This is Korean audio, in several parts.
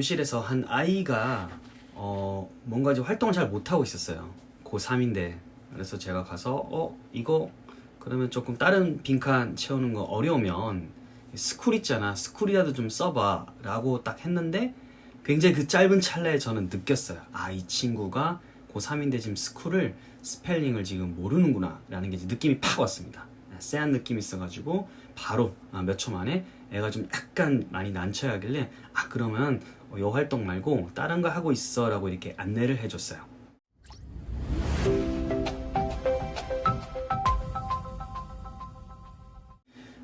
교실에서 한 아이가 어 뭔가 이제 활동을 잘 못하고 있었어요. 고3인데 그래서 제가 가서 어 이거 그러면 조금 다른 빈칸 채우는 거 어려우면 스쿨 있잖아 스쿨이라도 좀 써봐 라고 딱 했는데 굉장히 그 짧은 찰나에 저는 느꼈어요. 아 이 친구가 고3인데 지금 스쿨을 스펠링을 지금 모르는구나 라는 게 느낌이 팍 왔습니다. 쎄한 느낌이 있어가지고 바로 아, 몇초 만에 애가 좀 약간 많이 난처해 하길래 아 그러면 이 활동 말고 다른 거 하고 있어 라고 이렇게 안내를 해줬어요.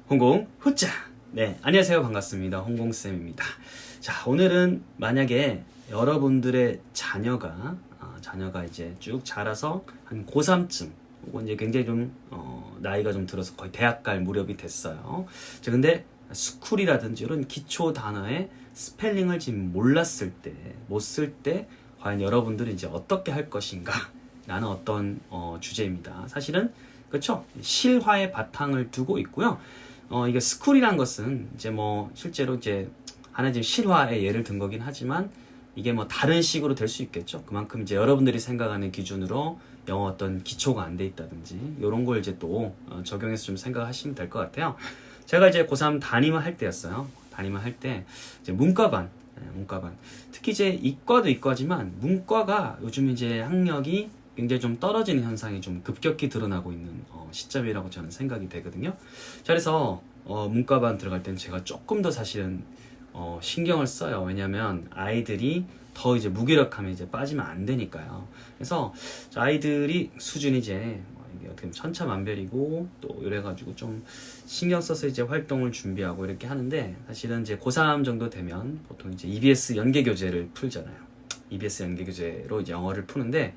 홍공 후짜. 네 안녕하세요. 반갑습니다. 홍공쌤입니다. 자 오늘은 만약에 여러분들의 자녀가 어, 자녀가 이제 쭉 자라서 한 고3쯤 혹은 이제 굉장히 좀 어, 나이가 좀 들어서 거의 대학 갈 무렵이 됐어요. 자 근데 스쿨이라든지 이런 기초 단어의 스펠링을 지금 몰랐을 때 못 쓸 때 과연 여러분들이 이제 어떻게 할 것인가 라는 어떤 어, 주제입니다 사실은 그렇죠 실화의 바탕을 두고 있고요 어, 이게 스쿨이란 것은 이제 뭐 실제로 이제 하나 지금 실화의 예를 든 거긴 하지만 이게 뭐 다른 식으로 될 수 있겠죠. 그만큼 이제 여러분들이 생각하는 기준으로 영어 어떤 기초가 안 돼 있다든지 이런 걸 이제 또 어, 적용해서 좀 생각하시면 될 것 같아요. 제가 이제 고3 담임을 할 때였어요. 담임을 할때 이제 문과반, 예, 문과반. 특히 이제 이과도 이과지만 문과가 요즘 이제 학력이 굉장히 좀 떨어지는 현상이 좀 급격히 드러나고 있는 어, 시점이라고 저는 생각이 되거든요. 자, 그래서 어, 문과반 들어갈 때는 제가 조금 더 사실은 어, 신경을 써요. 왜냐하면 아이들이 더 이제 무기력함에 이제 빠지면 안 되니까요. 그래서 저 아이들이 수준이 이제 뭐 이게 어떻게 보면 천차만별이고 또 이래가지고 좀 신경 써서 이제 활동을 준비하고 이렇게 하는데 사실은 이제 고3 정도 되면 보통 이제 EBS 연계 교재를 풀잖아요. EBS 연계 교재로 영어를 푸는데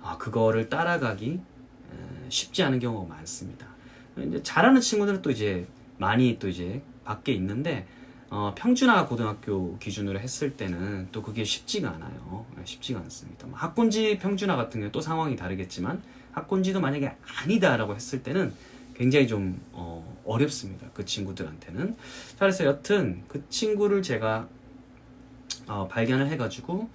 아, 그거를 따라가기 에, 쉽지 않은 경우가 많습니다. 이제 잘하는 친구들은 또 이제 많이 또 이제 밖에 있는데 어, 평준화 고등학교 기준으로 했을 때는 또 그게 쉽지가 않아요. 네, 쉽지가 않습니다. 뭐 학군지 평준화 같은 경우 또 상황이 다르겠지만 학군지도 만약에 아니다라고 했을 때는 굉장히 좀 어, 어렵습니다. 그 친구들한테는. 자, 그래서 여튼 그 친구를 제가 어, 발견을 해가지고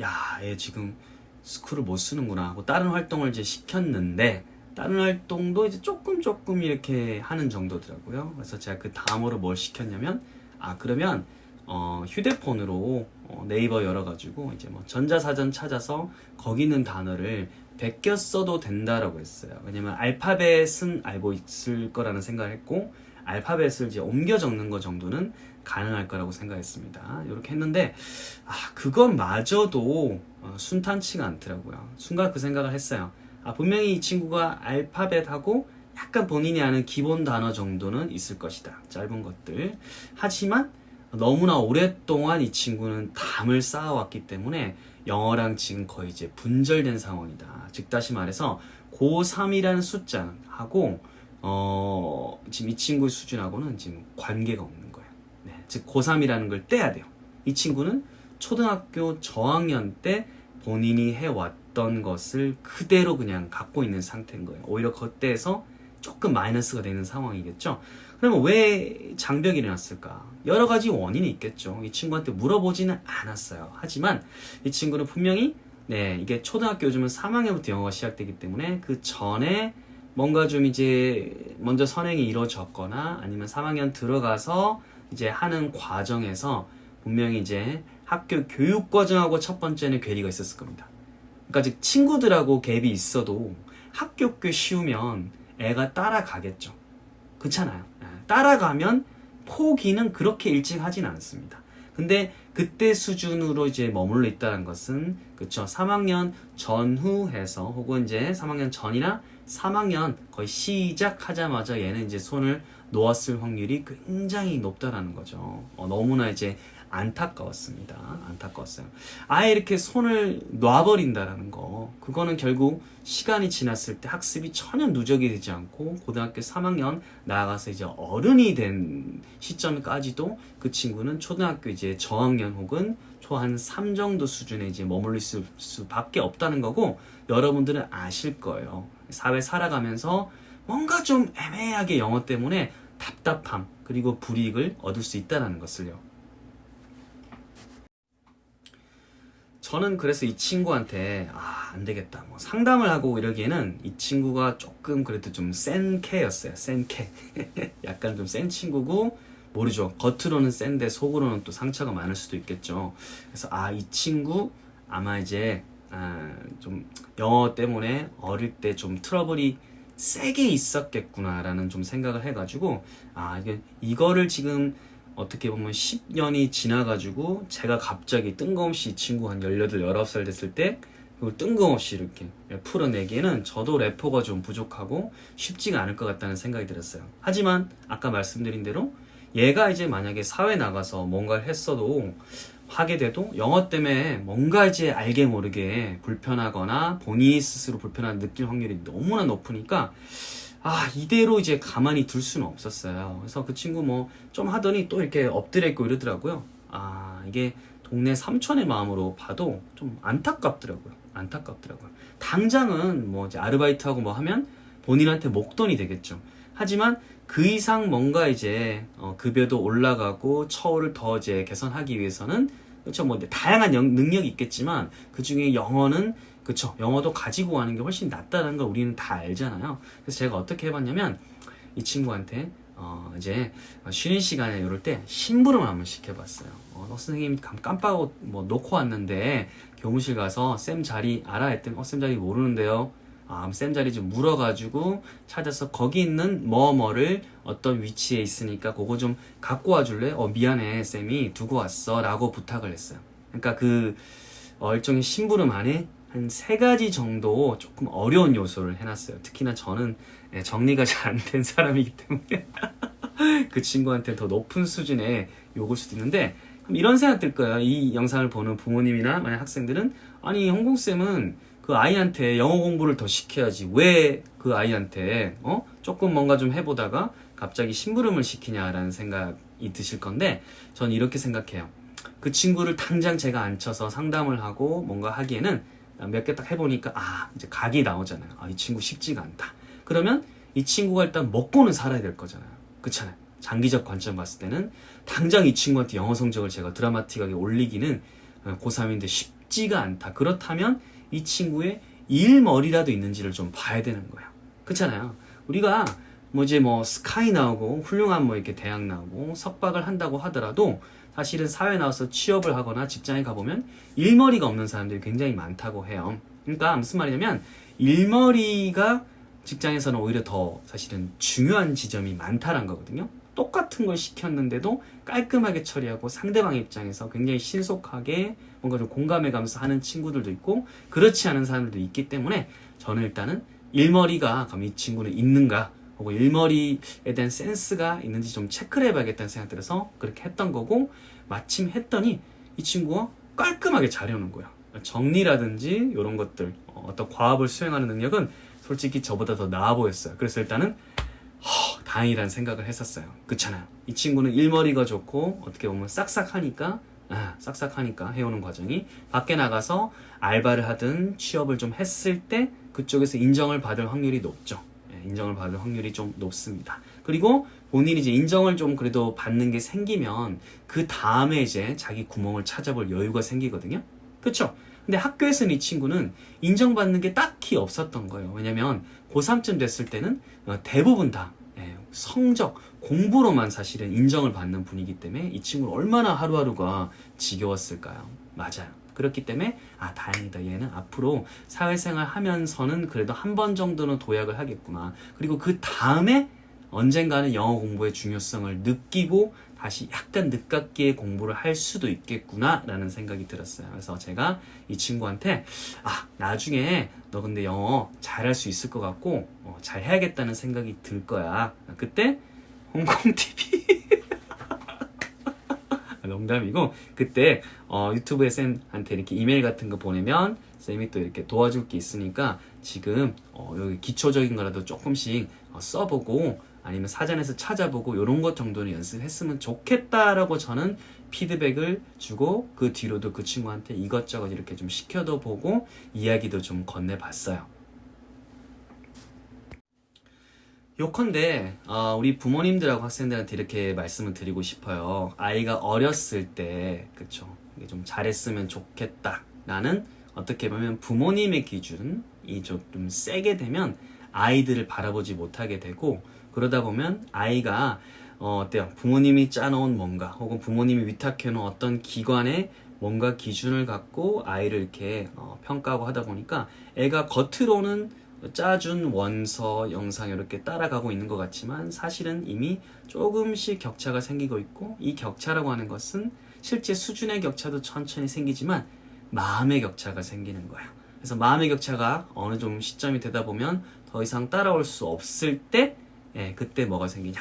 야, 얘 지금 스쿨을 못 쓰는구나 하고 다른 활동을 이제 시켰는데 다른 활동도 이제 조금 조금 이렇게 하는 정도더라고요. 그래서 제가 그 다음으로 뭘 시켰냐면 아 그러면 어, 휴대폰으로 어, 네이버 열어가지고 이제 뭐 전자사전 찾아서 거기 있는 단어를 베껴 써도 된다라고 했어요. 왜냐면 알파벳은 알고 있을 거라는 생각을 했고 알파벳을 이제 옮겨 적는 거 정도는 가능할 거라고 생각했습니다. 이렇게 했는데 아 그것마저도 어, 순탄치가 않더라고요. 순간 그 생각을 했어요. 아 분명히 이 친구가 알파벳하고 약간 본인이 아는 기본 단어 정도는 있을 것이다. 짧은 것들. 하지만 너무나 오랫동안 이 친구는 담을 쌓아왔기 때문에 영어랑 지금 거의 이제 분절된 상황이다. 즉 다시 말해서 고3이라는 숫자하고 어, 지금 이 친구의 수준하고는 지금 관계가 없는 거예요. 네, 즉 고3이라는 걸 떼야 돼요. 이 친구는 초등학교 저학년 때 본인이 해왔던 것을 그대로 그냥 갖고 있는 상태인 거예요. 오히려 그때에서 조금 마이너스가 되는 상황이겠죠. 그러면 왜 장벽이 일어났을까? 여러 가지 원인이 있겠죠. 이 친구한테 물어보지는 않았어요. 하지만 이 친구는 분명히 네 이게 초등학교 요즘은 3학년부터 영어가 시작되기 때문에 그 전에 뭔가 좀 이제 먼저 선행이 이루어졌거나 아니면 3학년 들어가서 이제 하는 과정에서 분명히 이제 학교 교육 과정하고 첫 번째는 괴리가 있었을 겁니다. 그러니까 즉 친구들하고 갭이 있어도 학교 꽤 쉬우면 애가 따라가겠죠. 그렇잖아요. 예, 따라가면 포기는 그렇게 일찍 하진 않습니다. 근데 그때 수준으로 이제 머물러 있다는 것은 그쵸 3학년 전후해서 혹은 이제 3학년 전이나 3학년 거의 시작하자마자 얘는 이제 손을 놓았을 확률이 굉장히 높다라는 거죠. 어, 너무나 이제 안타까웠습니다. 안타까웠어요. 아예 이렇게 손을 놔버린다라는 거. 그거는 결국 시간이 지났을 때 학습이 전혀 누적이 되지 않고 고등학교 3학년 나아가서 이제 어른이 된 시점까지도 그 친구는 초등학교 이제 저학년 혹은 초한 3 정도 수준에 이제 있을 수밖에 없다는 거고 여러분들은 아실 거예요. 사회 살아가면서 뭔가 좀 애매하게 영어 때문에 답답함 그리고 불이익을 얻을 수 있다는 것을요. 저는 그래서 이 친구한테 아 안 되겠다. 뭐 상담을 하고 이러기에는 이 친구가 조금 그래도 좀 센 캐였어요. 센 캐 약간 좀 센 친구고 모르죠. 겉으로는 센데 속으로는 또 상처가 많을 수도 있겠죠. 그래서 아 이 친구 아마 이제 아, 좀 영어 때문에 어릴 때 좀 트러블이 세게 있었겠구나라는 좀 생각을 해가지고 아 이게 이거를 지금 어떻게 보면 10년이 지나가지고 제가 갑자기 뜬금없이 이 친구 한 18, 19살 됐을 때 그걸 뜬금없이 이렇게 풀어내기에는 저도 래퍼가 좀 부족하고 쉽지가 않을 것 같다는 생각이 들었어요. 하지만 아까 말씀드린 대로 얘가 이제 만약에 사회 나가서 뭔가를 했어도 하게 돼도 영어 때문에 뭔가 이제 알게 모르게 불편하거나 본인이 스스로 불편한 느낄 확률이 너무나 높으니까 아 이대로 이제 가만히 둘 수는 없었어요. 그래서 그 친구 뭐 좀 하더니 또 이렇게 엎드려 있고 이러더라고요. 아 이게 동네 삼촌의 마음으로 봐도 좀 안타깝더라고요. 안타깝더라고요. 당장은 뭐 이제 아르바이트하고 뭐 하면 본인한테 목돈이 되겠죠. 하지만 그 이상 뭔가 이제 어, 급여도 올라가고 처우를 더 이제 개선하기 위해서는 그렇죠 뭐 다양한 영- 능력이 있겠지만 그 중에 영어는 그렇죠 영어도 가지고 가는 게 훨씬 낫다는 걸 우리는 다 알잖아요. 그래서 제가 어떻게 해봤냐면 이 친구한테 어, 이제 쉬는 시간에 이럴 때 심부름 한번 시켜봤어요. 어, 어, 선생님 깜- 깜빡 뭐 놓고 왔는데 교무실 가서 쌤 자리 알아 했더니 어, 쌤 자리 모르는데요. 아, 쌤 자리 좀 물어가지고 찾아서 거기 있는 뭐뭐를 어떤 위치에 있으니까 그거 좀 갖고 와줄래? 어 미안해 쌤이 두고 왔어 라고 부탁을 했어요. 그러니까 그 어, 일종의 심부름 안에 한 세 가지 정도 조금 어려운 요소를 해놨어요. 특히나 저는 예, 정리가 잘 안 된 사람이기 때문에 그 친구한테 더 높은 수준의 요구일 수도 있는데 이런 생각 들 거예요. 이 영상을 보는 부모님이나 만약 학생들은 아니 홍콩쌤은 그 아이한테 영어 공부를 더 시켜야지 왜 그 아이한테 어 조금 뭔가 좀 해보다가 갑자기 심부름을 시키냐라는 생각이 드실 건데 전 이렇게 생각해요. 그 친구를 당장 제가 앉혀서 상담을 하고 뭔가 하기에는 몇 개 딱 해보니까 아 이제 각이 나오잖아요. 아 이 친구 쉽지가 않다. 그러면 이 친구가 일단 먹고는 살아야 될 거잖아요. 그렇잖아요. 장기적 관점 봤을 때는 당장 이 친구한테 영어 성적을 제가 드라마틱하게 올리기는 어, 고3인데 쉽지가 않다. 그렇다면 이 친구의 일머리라도 있는지를 좀 봐야 되는 거예요. 그렇잖아요. 우리가 뭐 이제 뭐 스카이 나오고 훌륭한 뭐 이렇게 대학 나오고 석박을 한다고 하더라도 사실은 사회 나와서 취업을 하거나 직장에 가보면 일머리가 없는 사람들이 굉장히 많다고 해요. 그러니까 무슨 말이냐면 일머리가 직장에서는 오히려 더 사실은 중요한 지점이 많다는 거거든요. 똑같은 걸 시켰는데도 깔끔하게 처리하고 상대방 입장에서 굉장히 신속하게 뭔가 좀 공감해 가면서 하는 친구들도 있고 그렇지 않은 사람들도 있기 때문에 저는 일단은 일머리가 그럼 이 친구는 있는가 혹은 일머리에 대한 센스가 있는지 좀 체크를 해봐야겠다는 생각 들어서 그렇게 했던 거고 마침 했더니 이 친구가 깔끔하게 잘해오는 거야 정리라든지 이런 것들 어, 어떤 과업을 수행하는 능력은 솔직히 저보다 더 나아 보였어요 그래서 일단은 허, 다행이라는 생각을 했었어요. 그렇잖아요. 이 친구는 일머리가 좋고 어떻게 보면 싹싹하니까 아, 싹싹하니까 해오는 과정이 밖에 나가서 알바를 하든 취업을 좀 했을 때 그쪽에서 인정을 받을 확률이 높죠. 예, 인정을 받을 확률이 좀 높습니다. 그리고 본인이 이제 인정을 좀 그래도 받는 게 생기면 그 다음에 이제 자기 구멍을 찾아볼 여유가 생기거든요. 그렇죠? 근데 학교에서는 이 친구는 인정받는 게 딱히 없었던 거예요. 왜냐면 고3쯤 됐을 때는 어, 대부분 다 예, 성적, 공부로만 사실은 인정을 받는 분이기 때문에 이 친구는 얼마나 하루하루가 지겨웠을까요? 맞아요. 그렇기 때문에 아 다행이다 얘는 앞으로 사회생활 하면서는 그래도 한 번 정도는 도약을 하겠구나 그리고 그 다음에 언젠가는 영어 공부의 중요성을 느끼고 다시 약간 늦깎이 공부를 할 수도 있겠구나 라는 생각이 들었어요. 그래서 제가 이 친구한테 아 나중에 너 근데 영어 잘할 수 있을 것 같고 어, 잘 해야겠다는 생각이 들 거야. 그때 홍콩 TV 농담이고 그때 어, 유튜브에 쌤한테 이렇게 이메일 같은 거 보내면 쌤이 또 이렇게 도와줄 게 있으니까 지금 어, 여기 기초적인 거라도 조금씩 어, 써보고 아니면 사전에서 찾아보고 이런 것 정도는 연습했으면 좋겠다라고 저는 피드백을 주고 그 뒤로도 그 친구한테 이것저것 이렇게 좀 시켜도 보고 이야기도 좀 건네봤어요. 요컨대 어, 우리 부모님들하고 학생들한테 이렇게 말씀을 드리고 싶어요. 아이가 어렸을 때 그쵸 이게 좀 잘했으면 좋겠다. 나는 어떻게 보면 부모님의 기준이 좀 세게 되면 아이들을 바라보지 못하게 되고 그러다 보면 아이가 어, 어때요? 부모님이 짜놓은 뭔가 혹은 부모님이 위탁해놓은 어떤 기관에 뭔가 기준을 갖고 아이를 이렇게 어, 평가하고 하다 보니까 애가 겉으로는 짜준 원서 영상 이렇게 따라가고 있는 것 같지만 사실은 이미 조금씩 격차가 생기고 있고 이 격차라고 하는 것은 실제 수준의 격차도 천천히 생기지만 마음의 격차가 생기는 거예요. 그래서 마음의 격차가 어느 좀 시점이 되다 보면 더 이상 따라올 수 없을 때 예, 그때 뭐가 생기냐?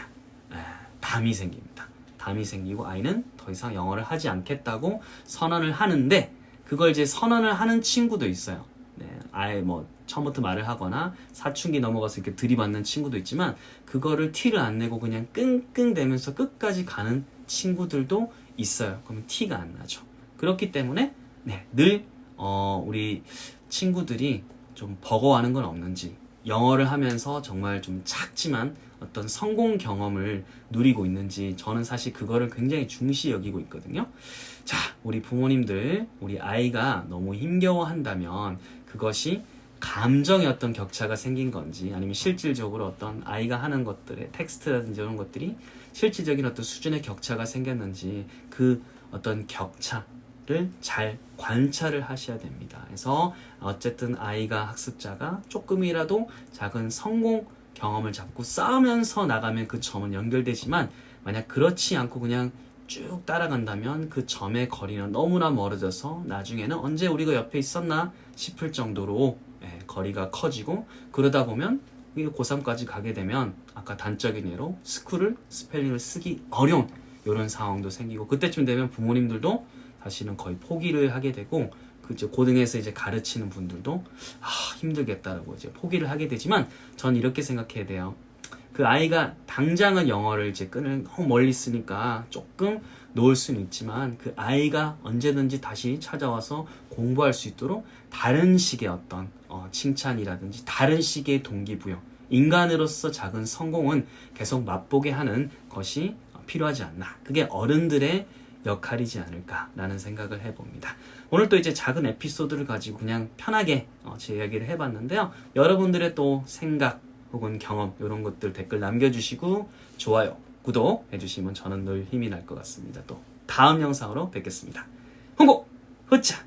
예, 담이 생깁니다. 담이 생기고 아이는 더 이상 영어를 하지 않겠다고 선언을 하는데 그걸 이제 선언을 하는 친구도 있어요. 네, 아예 뭐 처음부터 말을 하거나 사춘기 넘어가서 이렇게 들이받는 친구도 있지만 그거를 티를 안 내고 그냥 끙끙대면서 끝까지 가는 친구들도 있어요. 그러면 티가 안 나죠. 그렇기 때문에 네, 늘 어, 우리 친구들이 좀 버거워하는 건 없는지 영어를 하면서 정말 좀 작지만 어떤 성공 경험을 누리고 있는지 저는 사실 그거를 굉장히 중시 여기고 있거든요. 자, 우리 부모님들, 우리 아이가 너무 힘겨워한다면 그것이 감정의 어떤 격차가 생긴 건지 아니면 실질적으로 어떤 아이가 하는 것들의 텍스트라든지 이런 것들이 실질적인 어떤 수준의 격차가 생겼는지 그 어떤 격차를 잘 관찰을 하셔야 됩니다. 그래서 어쨌든 아이가 학습자가 조금이라도 작은 성공 경험을 잡고 쌓으면서 나가면 그 점은 연결되지만 만약 그렇지 않고 그냥 쭉 따라간다면 그 점의 거리는 너무나 멀어져서 나중에는 언제 우리가 옆에 있었나 싶을 정도로 예, 거리가 커지고 그러다 보면 이게 고3까지 가게 되면 아까 단적인 예로 스쿨을 스펠링을 쓰기 어려운 이런 상황도 생기고 그때쯤 되면 부모님들도 사실은 거의 포기를 하게 되고 그 이제 고등에서 이제 가르치는 분들도 아 힘들겠다라고 이제 포기를 하게 되지만 전 이렇게 생각해야 돼요. 그 아이가 당장은 영어를 이제 끈을 멀리 쓰니까 조금 놓을 수는 있지만 그 아이가 언제든지 다시 찾아와서 공부할 수 있도록 다른 식의 어떤 어, 칭찬이라든지 다른 식의 동기부여 인간으로서 작은 성공은 계속 맛보게 하는 것이 필요하지 않나 그게 어른들의 역할이지 않을까라는 생각을 해봅니다. 오늘 또 이제 작은 에피소드를 가지고 그냥 편하게 어, 제 이야기를 해봤는데요. 여러분들의 또 생각 혹은 경험 이런 것들 댓글 남겨주시고 좋아요, 구독 해주시면 저는 늘 힘이 날 것 같습니다. 또 다음 영상으로 뵙겠습니다. 홍보 후짜